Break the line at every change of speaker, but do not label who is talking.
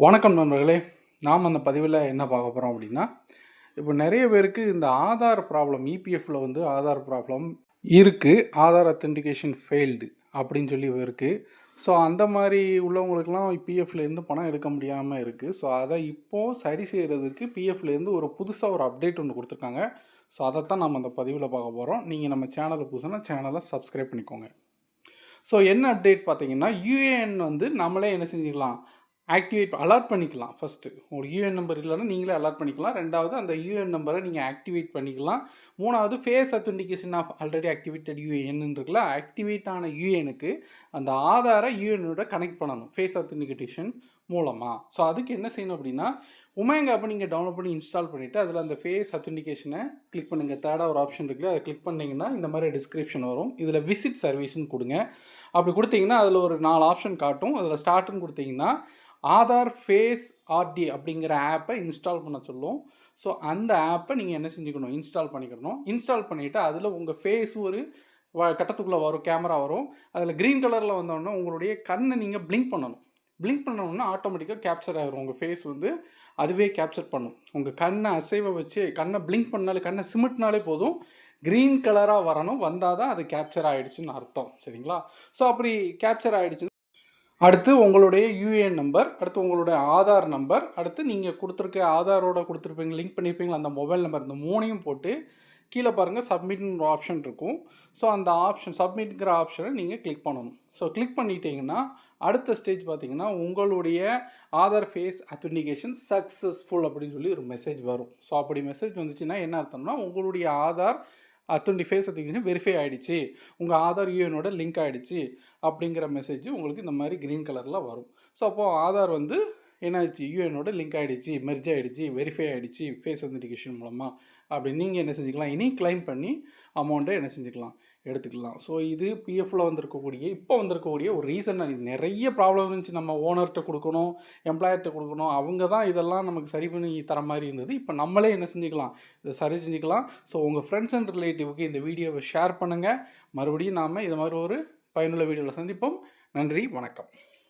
வணக்கம் நண்பர்களே நாம் அந்த பதிவில் என்ன பார்க்க போகிறோம் அப்படின்னா இப்போ நிறைய பேருக்கு இந்த ஆதார் ப்ராப்ளம் இபிஎஃப்பில் வந்து ஆதார் ப்ராப்ளம் இருக்குது ஆதார் அத்தென்டிகேஷன் ஃபெயில்டு அப்படின்னு சொல்லி இருக்குது ஸோ அந்த மாதிரி உள்ளவங்களுக்குலாம் பிஎஃப்லேருந்து பணம் எடுக்க முடியாமல் இருக்குது ஸோ அதை இப்போது சரி செய்கிறதுக்கு பிஎஃப்லேருந்து ஒரு புதுசாக ஒரு அப்டேட் ஒன்று கொடுத்துருக்காங்க. ஸோ அதைத்தான் நம்ம அந்த பதிவில் பார்க்க போகிறோம். நீங்கள் நம்ம சேனலை புதுசுனா சேனலை சப்ஸ்கிரைப் பண்ணிக்கோங்க. ஸோ என்ன அப்டேட் பார்த்தீங்கன்னா யூஏஎன் வந்து நம்மளே என்ன செஞ்சுக்கலாம்? ஆக்டிவேட் அலாட் பண்ணிக்கலாம் ஃபஸ்ட்டு உங்களுக்கு யூஎன் நம்பர் இல்லைன்னா நீங்களே அலாட் பண்ணிக்கலாம். ரெண்டாவது அந்த யூஎன் நம்பரை நீங்கள் ஆக்டிவேட் பண்ணிக்கலாம். மூணாவது face authentication of already activated UAN இருக்குல்ல ஆக்டிவேட் ஆன யூஏனுக்கு அந்த ஆதாரை யூஎனோட கனெக்ட் பண்ணணும் ஃபேஸ் அத்தன்டிகேஷன் மூலமாக ஸோ அதுக்கு என்ன செய்யணும் அப்படின்னா உமேங்க ஆப்பை நீங்கள் டவுன்லோட் பண்ணி இன்ஸ்டால் பண்ணிவிட்டு அதில் அந்த ஃபேஸ் அத்தன்டிகேஷனை கிளிக் பண்ணுங்கள் தேர்டாக ஒரு ஆப்ஷன் இருக்குல்ல அதை கிளிக் பண்ணிங்கன்னா இந்த மாதிரி டிஸ்கிரிப்ஷன் வரும். இதில் விசிட் சர்வீஸ்னு கொடுங்க. அப்படி கொடுத்தீங்கன்னா அதில் ஒரு நாலு ஆப்ஷன் காட்டும். அதில் ஸ்டார்ட்னு கொடுத்தீங்கன்னா ஆதார் ஃபேஸ் ஆர்டி அப்படிங்கிற ஆப்பை இன்ஸ்டால் பண்ண சொல்லும். ஸோ அந்த ஆப்பை நீங்கள் என்ன செஞ்சுக்கணும்? இன்ஸ்டால் பண்ணிக்கணும். இன்ஸ்டால் பண்ணிவிட்டு அதில் உங்கள் ஃபேஸ் ஒரு வ கட்டத்துக்குள்ளே வரும் கேமரா வரும். அதில் க்ரீன் கலரில் வந்தோடனே உங்களுடைய கண்ணை நீங்கள் பிளிங்க் பண்ணணும். பிளிங்க் பண்ணணும்னா ஆட்டோமேட்டிக்காக கேப்சர் ஆகிரும் உங்கள் ஃபேஸ் வந்து அதுவே கேப்சர் பண்ணும். உங்கள் கண்ணை அசைவை வச்சு கண்ணை பிளிங்க் பண்ணாலே கண்ணை சிமிட்னாலே போதும். க்ரீன் கலராக வரணும். வந்தால் தான் அது கேப்சர் ஆகிடுச்சுன்னு அர்த்தம். சரிங்களா? ஸோ அப்படி கேப்சர் ஆகிடுச்சு அடுத்து உங்களுடைய யூஏஎன் நம்பர் அடுத்து உங்களுடைய ஆதார் நம்பர் அடுத்து நீங்கள் கொடுத்துருக்க ஆதாரோட கொடுத்துருப்பீங்க லிங்க் பண்ணியிருப்பீங்களா அந்த மொபைல் நம்பர் இந்த மூணையும் போட்டு கீழே பாருங்கள் சப்மிட்னு ஆப்ஷன் இருக்கும். ஸோ அந்த ஆப்ஷன் சப்மிட்ங்கிற ஆப்ஷனை நீங்கள் கிளிக் பண்ணணும். ஸோ கிளிக் பண்ணிட்டீங்கன்னா அடுத்த ஸ்டேஜ் பார்த்தீங்கன்னா உங்களுடைய ஆதார் ஃபேஸ் அத்தன்டிகேஷன் சக்ஸஸ்ஃபுல் அப்படின்னு சொல்லி ஒரு மெசேஜ் வரும். ஸோ அப்படி மெசேஜ் வந்துச்சுன்னா என்ன அர்த்தம்னா உங்களுடைய Aadhaar twenty face authentication verify ஆகிடுச்சு உங்கள் ஆதார் யூஎனோட லிங்க் ஆகிடுச்சு அப்படிங்கிற மெசேஜ் உங்களுக்கு இந்த மாதிரி க்ரீன் கலரில் வரும். ஸோ அப்போது ஆதார் வந்து என்னாச்சு? யூஎனோட லிங்க் ஆகிடுச்சு மெர்ஜ் ஆகிடுச்சு வெரிஃபை ஆகிடுச்சு ஃபேஸ் அத்தன்டிகேஷன் மூலமாக அப்படி நீங்கள் என்ன செஞ்சுக்கலாம்? இனி கிளைம் பண்ணி அமௌண்ட்டை என்ன செஞ்சுக்கலாம்? எடுத்துக்கலாம். ஸோ இது பிஎஃப்பில் வந்திருக்கக்கூடிய இப்போ வந்திருக்கக்கூடிய ஒரு ரீசன் நிறைய ப்ராப்ளம் இருந்துச்சு. நம்ம ஓனர்கிட்ட கொடுக்கணும் எம்ப்ளாயர்கிட்ட கொடுக்கணும். அவங்க தான் இதெல்லாம் நமக்கு சரி பண்ணி தர மாதிரி இருந்தது. இப்போ நம்மளே என்ன செஞ்சுக்கலாம்? இதை சரி செஞ்சுக்கலாம். ஸோ உங்கள் ஃப்ரெண்ட்ஸ் அண்ட் ரிலேட்டிவ்க்கு இந்த வீடியோவை ஷேர் பண்ணுங்கள் மறுபடியும் நாம் இது மாதிரி ஒரு பயனுள்ள வீடியோவில் சந்திப்போம். நன்றி வணக்கம்.